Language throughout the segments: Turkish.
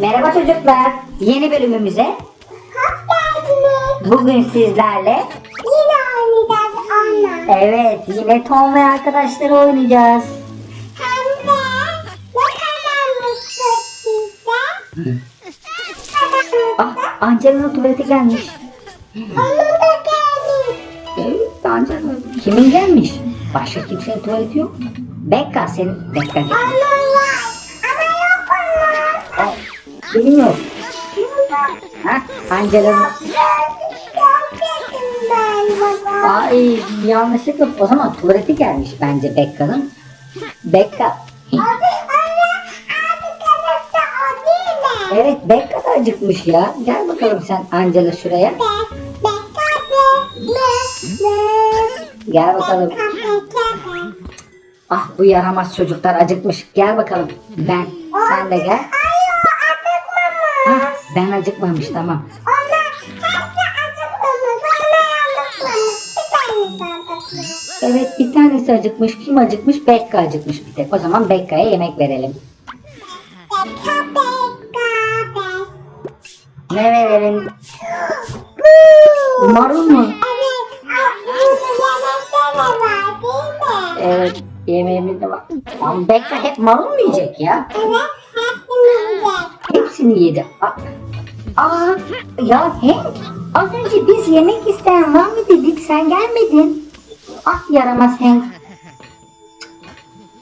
Merhaba çocuklar. Yeni bölümümüze Hoş geldiniz. bugün sizlerle Yine oynayacağız onunla. evet yine Tom ve arkadaşları oynayacağız. Hem de ne kadarmıştık size? Ah Angela'nın tuvaleti gelmiş. Onun da geldi. Evet Angela. Kimin gelmiş? Başka kimsenin tuvaleti yok. Bekka senin. Bekka. Onun Kimin yok? Ha? Baba. Ay yanlışlıkla o zaman tuvaleti gelmiş bence Bekka'nın. Bekka. Abi anne abi tarafta o değil mi? Evet Bekka da acıkmış ya. Gel bakalım sen Angela şuraya. Gel bakalım. Ah bu yaramaz çocuklar acıkmış. Gel bakalım. Ben. Sen de gel. Ay o acıkmamış. Ha, ben acıkmamış tamam. Onlar hepsi acıkmamış. Onlar acıkmamış. Bir tanesi acıkmış. Evet bir tanesi acıkmış. Kim acıkmış? Bekka acıkmış bir tek. O zaman Bekka'ya yemek verelim. Bekle bekle be. Ne verelim? Marul mu? Evet, Evet yemekte de var değil mi? yemeğimiz de var. Ama Bekka hep marul mu yiyecek ya? Evet, hepsini yiyecek. Hepsini yedi. Aa, aa, ya Hank az önce biz yemek isteyen var mı dedik sen gelmedin. Ah yaramaz Hank.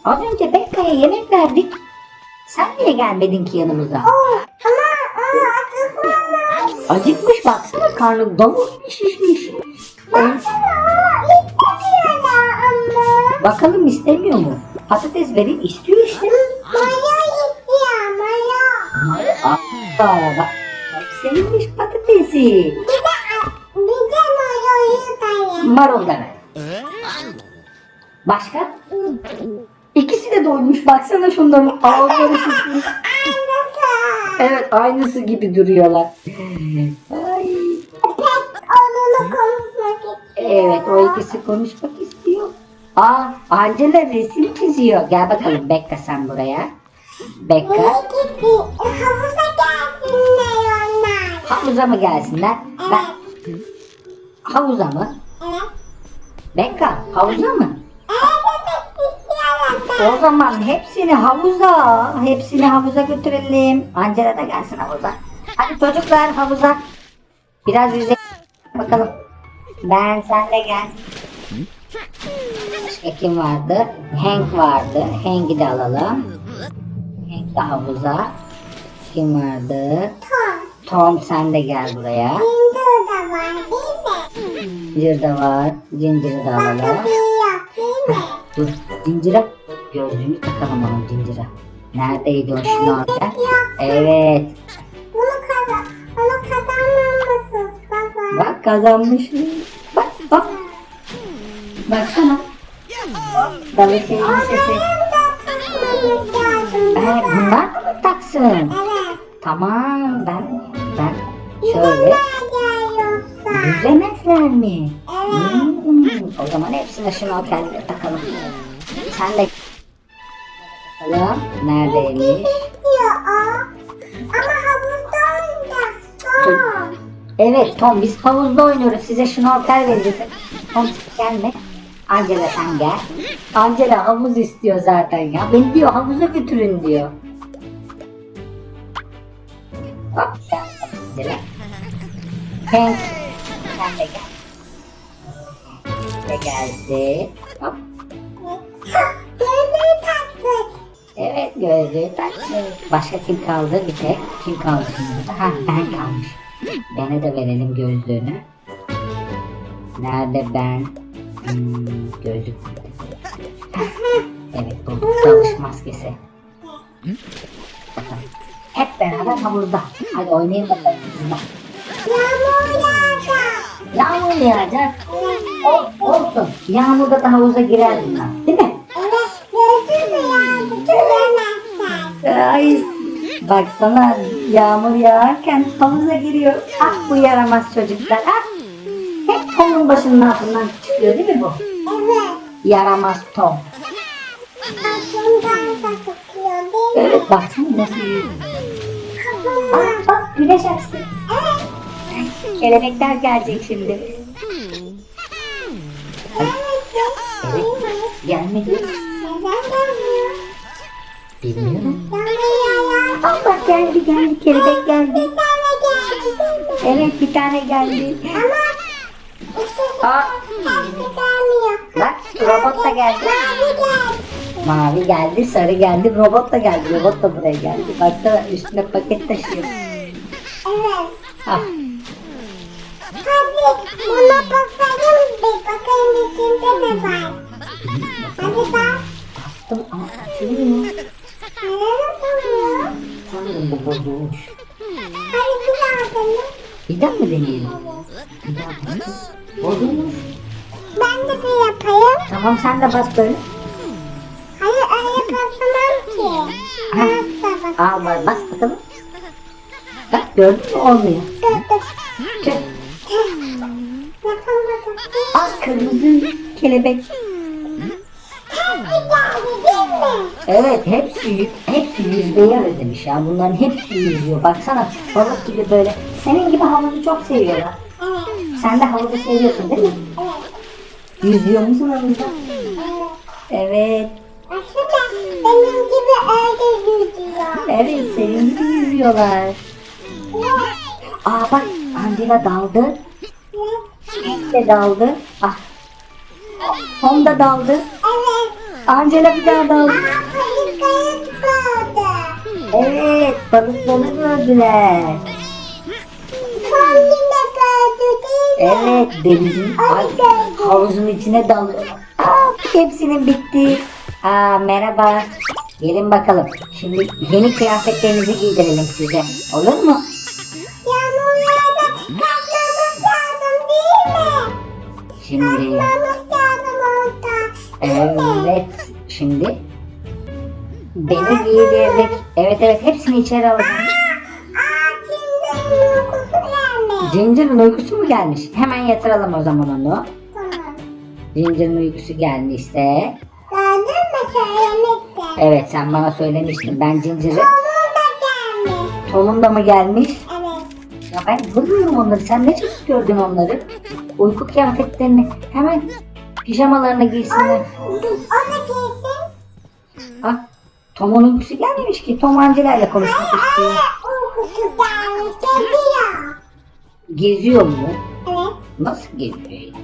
Az önce Bekka'ya yemek verdik. Sen niye gelmedin ki yanımıza? Oo, ama acıkmamış. Acıkmış baksana karnı davul şişmiş. Baksana ama istemiyor ya ama. Bakalım istemiyor mu? Patates vereyim istiyor işte. Maya istiyor, maya. Aa, bak sevmiş patatesi. Bir de, bir de. Marul da ver. Başka? İkisi de doymuş. Baksana şunların ağızları şişmiş. Evet aynısı gibi duruyorlar. Ay. Evet o ikisi konuşmak istiyor. Aa Angela resim çiziyor. Gel bakalım Bekka sen buraya. Bekka. Gitti? Havuza. Havuza mı gelsinler? Ben, havuza mı? Evet. Bekka havuza mı? O zaman hepsini havuza, hepsini havuza götürelim. Angela da gelsin havuza. Hadi çocuklar havuza. Biraz yüzelim bakalım. Ben sen de gel. Başka kim vardı? Hank vardı. Hank'i de alalım. Hank de havuza. Kim vardı? Tom. Tom sen de gel buraya. Hindu da var değil mi? Ginger de var. Ginger'ı da alalım. Bakabiliyor değil mi? Dur Ginger'a gözlüğünü takalım onun Ginger'a. Neredeydi o şnorkel? Evet. Bunu kazan, onu kazanmamışsınız baba. Bak kazanmış. Bak bak. Baksana. Dalı senin sesi. De baba. bunlar da mı taksın? Evet. Tamam ben ben şöyle yüzemezler mi? Evet. Hmm, o zaman hepsine şnorkelleri takalım. Sen de bakalım neredeymiş? Ama havuzda oynayacaksın. Evet Tom biz havuzda oynuyoruz. Size şnorkel vereceğiz. Tom gelme. Angela sen gel. Angela havuz istiyor zaten ya. Beni diyor havuza götürün diyor. Hop gel. Hank sen de gel. Evet gözlüğü taktı. Başka kim kaldı? Bir tek. Kim kaldı şimdi? Ha ben kalmış. Bana da verelim gözlüğünü. Nerede ben? Hmm, gözlük. evet bu dalış maskesi. Bakalım. Hep beraber havuzda. Hadi oynayalım bakalım havuzda. Yağmur yağacak. Yağmur yağacak. O, olsun. Yağmurda da havuza girer bunlar. Değil mi? Evet. Gözlüğü de yağdı. Göremezsen. Ay baksana yağmur yağarken havuza giriyor. Ah bu yaramaz çocuklar. Ah. Hep Tom'un başının altından çıkıyor değil mi bu? Evet. Yaramaz Tom. Aklımdan da tutuyor değil mi? Evet baksana nasıl. Aa, bak güneş açtı. Kelebekler gelecek şimdi. Gelmedi. Neden gelmiyor? Bilmiyorum. Allah geldi geldi kelebek geldi. Evet bir tane geldi. Ama Aa, bak robot da geldi. Mavi geldi. Sarı geldi, robot da geldi. Robot da buraya geldi. Baksana üstüne paket taşıyor. Evet. Ah, Hadi buna bakalım bir bakalım içinde ne var. Hadi bak. bastım ama açılmıyor. Nereye bakıyor? Sanırım bu bozulmuş. Hadi bir daha dene. Bir daha mı deneyelim? Bir daha deneyelim. Bozulmuş. Ben de bir yapayım. Tamam sen de bas böyle. Nasıl bak? Bas, bakalım. Bak gördün mü olmuyor. Tüh. Aa kırmızı kelebek. Evet hepsi hepsi yüzmeyi özlemiş ya. Bunların hepsi yüzüyor. Baksana balık gibi böyle. Senin gibi havuzu çok seviyorlar. Sen de havuzu seviyorsun değil mi? Yüzüyor musun havuzda? Evet. Aslında benim gibi öyle yüzüyor. Evet senin gibi yüzüyorlar. Aa bak Angela daldı. Hank de daldı. Ah. Tom da daldı. Evet. Angela bir daha daldı. Evet balıkları gördüler. Evet denizin havuzun içine dalıyor. Aa, hepsinin bitti. Aa, merhaba. Gelin bakalım. Şimdi yeni kıyafetlerinizi giydirelim size. Olur mu? Yağmurlarda kalkmamız lazım değil mi? Şimdi Kalkmamız lazım orada. Evet şimdi beni giydirdik. Evet evet hepsini içeri. Aa şimdi uykusu mu gelmiş? Hemen yatıralım o zaman onu. Tamam. Ginger'ın uykusu gelmişse. Söylemiştim. Evet sen bana söylemiştin. Ben Ginger'ı. Onun da gelmiş. Tom'un da mı gelmiş? Evet. Ya ben görmüyorum onları. Sen ne çabuk gördün onları? Uyku kıyafetlerini hemen pijamalarını giysinler. Onu giysin. Ah, Tom'un uykusu gelmemiş ki. Tom Angela ile konuşmak istiyor. Aa uykusu gelmiş. Geliyor. Geziyor mu? Evet. Nasıl geziyor? Getirdim.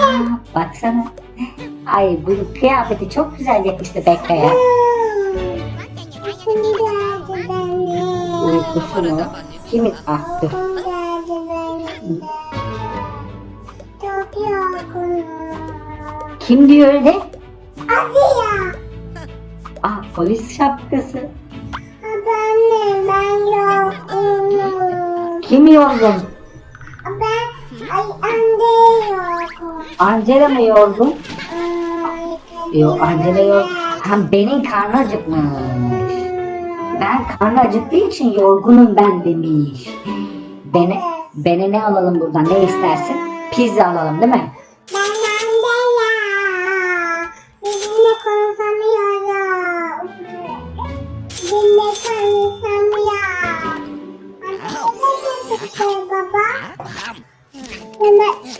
Aa, baksana. Ay bu kıyafeti çok güzel yakıştı Bekka'ya. Uykusu mu? Kimin? Ah dur. Kim diyor öyle? Hadi ya. Ah polis şapkası. Ben ben yorgunum. Kim yorgun? Angela mı yorgun? Yok Angela yorgun. Ha benim karnı acıkmış. Ben karnı acıktığı için yorgunum ben demiş. Beni, beni ne alalım buradan ne istersin? Pizza alalım değil mi?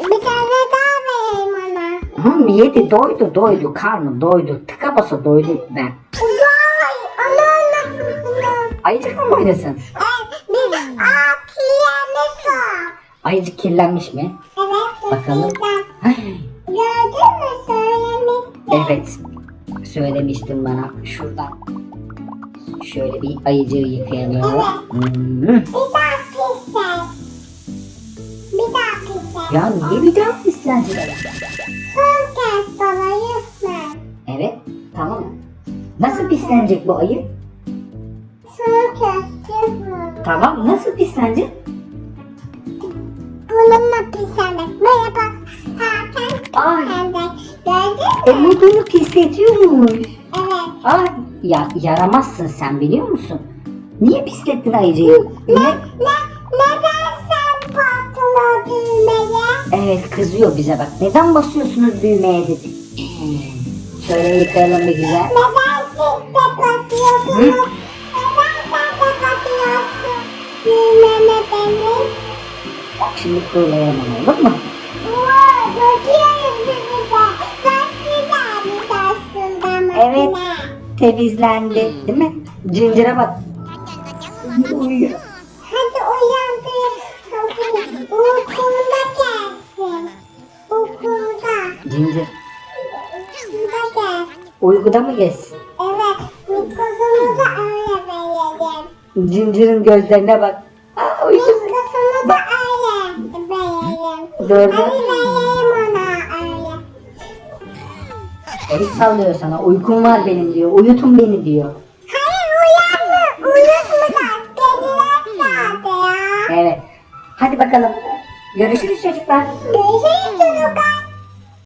Bir tane daha vereyim ona. Hı, yedi doydu doydu karnı doydu. Tıka basa doydu ben. Vay, onu anlatmışsınız. Ayıcık mı oynasın? Evet, biz akillerine sor. Ayıcık kirlenmiş mi? Evet, Bakalım. Gördün mü söylemiştim. Evet. Söylemiştin bana şuradan. Şöyle bir ayıcığı yıkayalım. Hmm. Bir daha pisler. Ya niye bir daha kez bana lütfen. Evet tamam. Nasıl pislenecek bu ayı? Lütfen. Tamam nasıl pislenecek? Bununla pislemek. Merhaba. Hakan. Ay. Sen de gördün mü? Evet bunu pisletiyormuş. Evet. Ay ya yaramazsın sen biliyor musun? Niye pislettin ayıcıyı? Niye? Ne, neden Evet kızıyor bize bak. Neden basıyorsunuz düğmeye dedi. Söylediklerim bir güzel. Neden siz de basıyorsunuz? Neden sen de basıyorsun? Düğmeme benim. Bak şimdi kurulayamam olur mu? Oo, birbirimize. Çok güzelmiş aslında ama. Evet. Temizlendi değil mi? Cincire bak. Hadi Uyuyor. Hadi uyan bir. Uyuyor. Gel. Uykuda mı geçsin? Evet. Mikrofonu da öyle verelim. Cincirin gözlerine bak. Aa, uykusu. Mikrofonu da öyle verelim. Gördün mü? verelim ona öyle. El sallıyor sana. Uykum var benim diyor. Uyutun beni diyor. Hayır uyanma. Uyutmadan. Dediler zaten ya. Evet. Hadi bakalım. Görüşürüz çocuklar. Görüşürüz